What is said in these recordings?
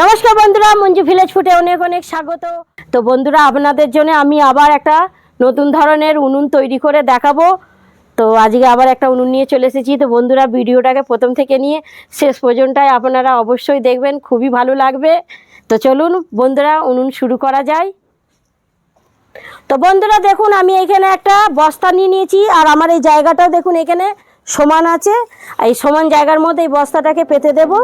নমস্কার বন্ধুরা, মঞ্জু ভিলেজ ফুটে অনেক অনেক স্বাগত। তো বন্ধুরা, আপনাদের জন্য আমি আবার একটা নতুন ধরনের উনুন তৈরি করে দেখাবো। তো আজকে আবার একটা উনুন নিয়ে চলে এসেছি। তো বন্ধুরা, ভিডিওটাকে প্রথম থেকে নিয়ে শেষ পর্যন্তই আপনারা অবশ্যই দেখবেন, খুবই ভালো লাগবে। তো চলুন বন্ধুরা, উনুন শুরু করা যায় তো বন্ধুরা, দেখুন, আমি এখানে একটা বস্তা নিয়ে নিয়েছি, আর আমার এই জায়গাটাও দেখুন এখানে সমান আছে। এই সমান জায়গার মধ্যে এই বস্তাটাকে পেতে দেবো।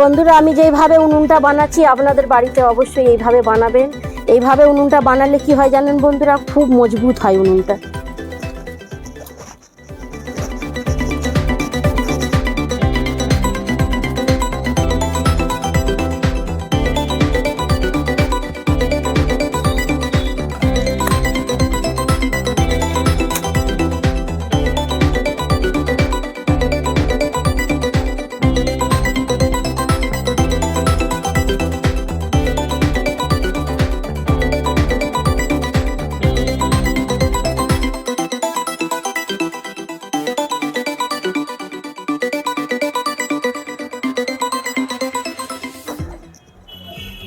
বন্ধুরা, আমি যেইভাবে উনুনটা বানাচ্ছি, আপনাদের বাড়িতে অবশ্যই এইভাবে বানাবেন। এইভাবে উনুনটা বানালে কি হয় জানেন বন্ধুরা? খুব মজবুত হয় উনুনটা।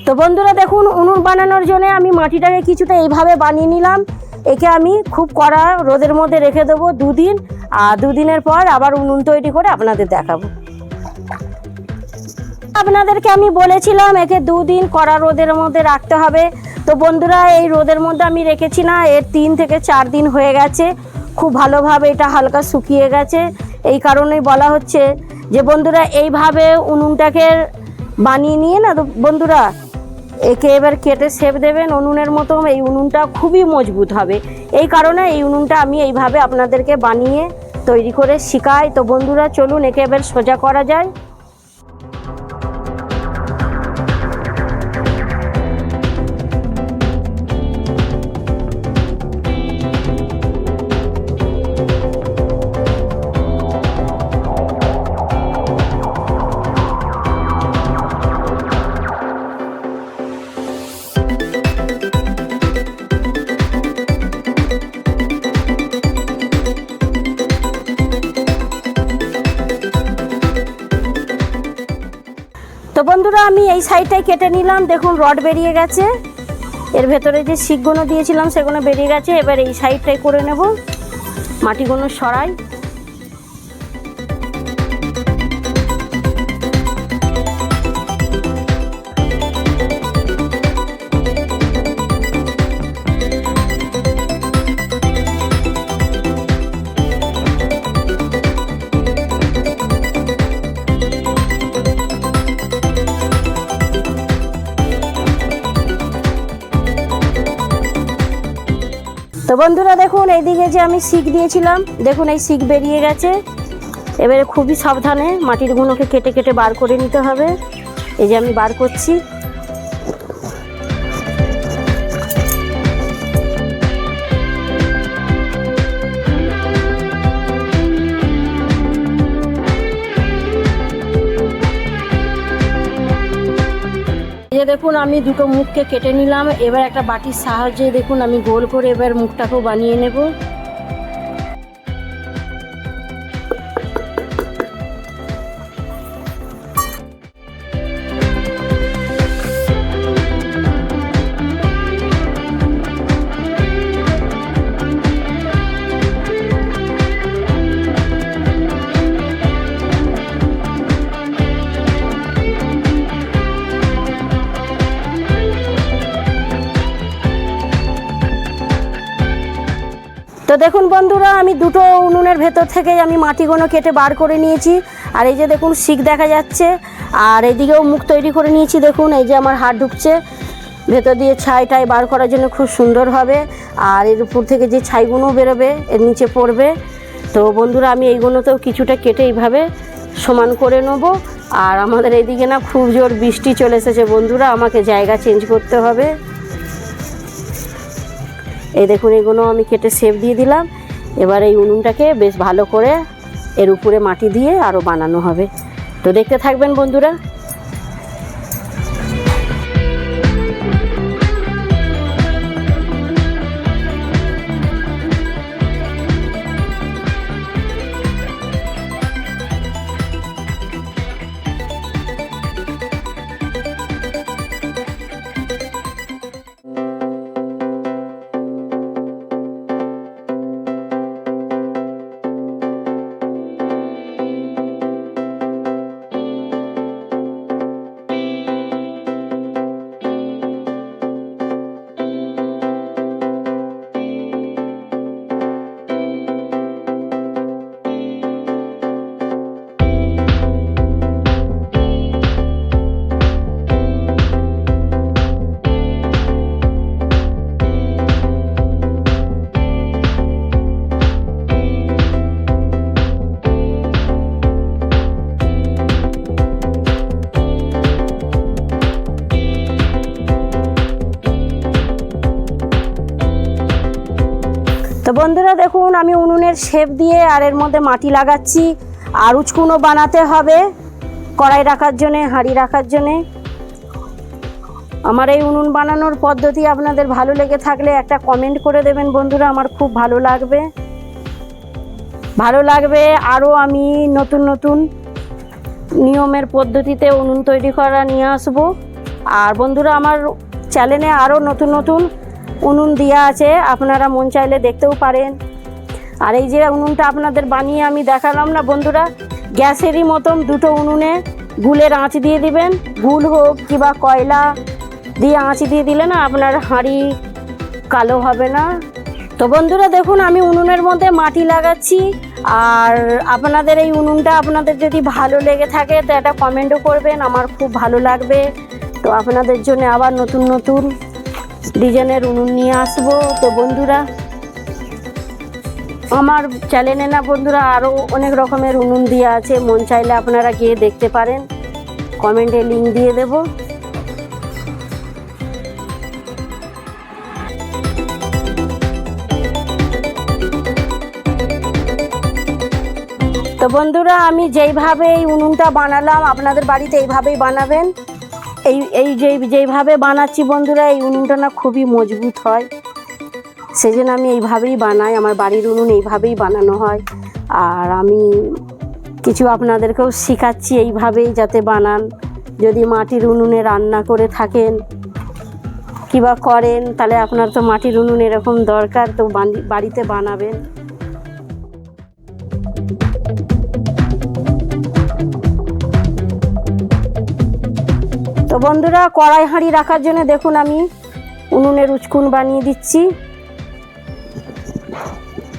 তো বন্ধুরা দেখুন, উনুন বানানোর জন্য আমি মাটিটাকে কিছুটা এইভাবে বানিয়ে নিলাম। একে আমি খুব কড়া রোদের মধ্যে রেখে দেবো দুদিন, আর দুদিনের পর আবার উনুন তৈরি করে আপনাদের দেখাবো। আপনাদেরকে আমি বলেছিলাম, একে দুদিন কড়া রোদের মধ্যে রাখতে হবে। তো বন্ধুরা, এই রোদের মধ্যে আমি রেখেছি না, এর তিন থেকে চার দিন হয়ে গেছে। খুব ভালোভাবে এটা হালকা শুকিয়ে গেছে। এই কারণেই বলা হচ্ছে যে বন্ধুরা, এইভাবে উনুনটাকে বানিয়ে নিয়ে না, তো বন্ধুরা একে এবার কেটে সেপ দেবেন, উনুনের মতো এই উনুনটা খুবই মজবুত হবে। এই কারণে এই উনুনটা আমি এইভাবে আপনাদেরকে বানিয়ে তৈরি করে শিখাই। তো বন্ধুরা, চলুন একে এবার সোজা করা যায়। এই সাইডটাই কেটে নিলাম। দেখুন, রড বেরিয়ে গেছে। এর ভেতরে যে শিকগুলো দিয়েছিলাম, সেগুলো বেরিয়ে গেছে। এবার এই সাইডটাই করে নেব। মাটিগুলো সরাই। বন্ধুরা দেখুন, এইদিকে যে আমি শিখ দিয়েছিলাম, দেখুন এই শিখ বেরিয়ে গেছে। এবারে খুবই সাবধানে মাটির গুঁড়োকে কেটে কেটে বার করে নিতে হবে। এই যে আমি বার করছি। দেখুন, আমি দুটো মুখকে কেটে নিলাম। এবার একটা বাটির সাহায্যে দেখুন, আমি গোল করে এবার মুখটাকেও বানিয়ে নেব। দেখুন বন্ধুরা, আমি দুটো উনুনের ভেতর থেকে আমি মাটিগুলো কেটে বার করে নিয়েছি। আর এই যে দেখুন, শিক দেখা যাচ্ছে। আর এদিকেও মুখ তৈরি করে নিয়েছি, দেখুন, এই যে আমার হাত ঢুকছে। ভেতর দিয়ে ছাই টাই বার করার জন্য খুব সুন্দর হবে। আর এর উপর থেকে যে ছাইগুলো বেরোবে, এর নিচে পড়বে। তো বন্ধুরা, আমি এইগুলোতেও কিছুটা কেটে এইভাবে সমান করে নেব। আর আমাদের এইদিকে না খুব জোর বৃষ্টি চলে এসেছে বন্ধুরা, আমাকে জায়গা চেঞ্জ করতে হবে। এই দেখুন, এগুলো আমি কেটে সেপ দিয়ে দিলাম। এবার এই উনুনটাকে বেশ ভালো করে এর উপরে মাটি দিয়ে আরও বানানো হবে। তো দেখতে থাকবেন বন্ধুরা। বন্ধুরা দেখুন, আমি উনুনের শেপ দিয়ে আর এর মধ্যে মাটি লাগাচ্ছি। আর উচকুনো বানাতে হবে, কড়াই রাখার জন্যে, হাঁড়ি রাখার জন্যে। আমার এই উনুন বানানোর পদ্ধতি আপনাদের ভালো লেগে থাকলে একটা কমেন্ট করে দেবেন বন্ধুরা, আমার খুব ভালো লাগবে। ভালো লাগবে আরও আমি নতুন নতুন নিয়মের পদ্ধতিতে উনুন তৈরি করা নিয়ে আসব। আর বন্ধুরা, আমার চ্যানেলে আরও নতুন নতুন উনুন দেওয়া আছে, আপনারা মন চাইলে দেখতেও পারেন। আর এই যে উনুনটা আপনাদের বানিয়ে আমি দেখালাম না বন্ধুরা, গ্যাসেরই মতন দুটো উনুনে গুলের আঁচ দিয়ে দিবেন। গুল হোক কিংবা কয়লা দিয়ে আঁচ দিয়ে দিলে না আপনার হাঁড়ি কালো হবে না। তো বন্ধুরা দেখুন, আমি উনুনের মধ্যে মাটি লাগাচ্ছি। আর আপনাদের এই উনুনটা আপনাদের যদি ভালো লেগে থাকে, তো একটা কমেন্টও করবেন, আমার খুব ভালো লাগবে। তো আপনাদের জন্য আবার নতুন নতুন ডিজাইনের উনুন নিয়ে আসব তো বন্ধুরা। আমার চ্যানেলে না বন্ধুরা আরও অনেক রকমের উনুন দিয়ে আছে। মন চাইলে আপনারা গিয়ে দেখতে পারেন। কমেন্টে লিঙ্ক দিয়ে দেবো। তো বন্ধুরা, আমি যেইভাবে এই উনুনটা বানালাম, আপনাদের বাড়িতে এইভাবেই বানাবেন। এই এই যেই যেইভাবে বানাচ্ছি বন্ধুরা, এই উনুনটা না খুবই মজবুত হয়। সেই জন্য আমি এইভাবেই বানাই। আমার বাড়ির উনুন এইভাবেই বানানো হয়। আর আমি কিছু আপনাদেরকেও শেখাচ্ছি এইভাবেই যাতে বানান। যদি মাটির উনুনে রান্না করে থাকেন কিবা করেন, তাহলে আপনার তো মাটির উনুন এরকম দরকার, তো বাড়িতে বানাবেন। বন্ধুরা, কড়াই হাঁড়ি রাখার জন্য দেখুন আমি উনুনের উচকুন বানিয়ে দিচ্ছি।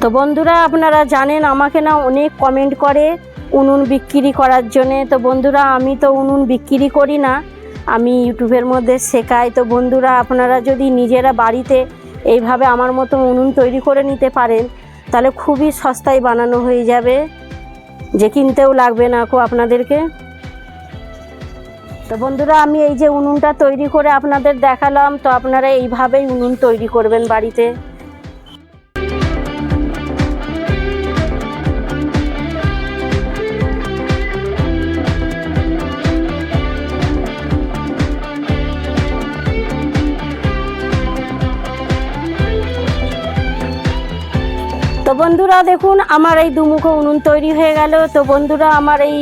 তো বন্ধুরা, আপনারা জানেন আমাকে না অনেক কমেন্ট করে উনুন বিক্রি করার জন্যে। তো বন্ধুরা, আমি তো উনুন বিক্রি করি না, আমি ইউটিউবের মধ্যে শেখাই। তো বন্ধুরা, আপনারা যদি নিজেরা বাড়িতে এইভাবে আমার মতো উনুন তৈরি করে নিতে পারেন, তাহলে খুবই সস্তায় বানানো হয়ে যাবে। যে কিনতেও লাগবে না কো আপনাদেরকে। তো বন্ধুরা, আমি এই যে উনুনটা তৈরি করে আপনাদের দেখালাম, তো আপনারা এইভাবেই উনুন তৈরি করবেন বাড়িতে। তো বন্ধুরা, দেখুন, আমার এই দুমুখো উনুন তৈরি হয়ে গেল। তো বন্ধুরা, আমার এই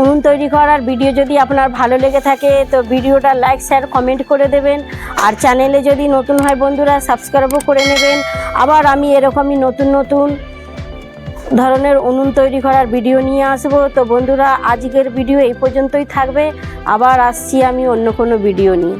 উনুন তৈরি করার ভিডিও যদি আপনার ভালো লেগে থাকে, তো ভিডিওটা লাইক শেয়ার কমেন্ট করে দেবেন। আর চ্যানেলে যদি নতুন হয় বন্ধুরা সাবস্ক্রাইবও করে নেবেন। আবার আমি এরকমই নতুন নতুন ধরনের উনুন তৈরি করার ভিডিও নিয়ে আসব। তো বন্ধুরা, আজকের ভিডিও এই পর্যন্তই থাকবে। আবার আসছি আমি অন্য কোনো ভিডিও নিয়ে।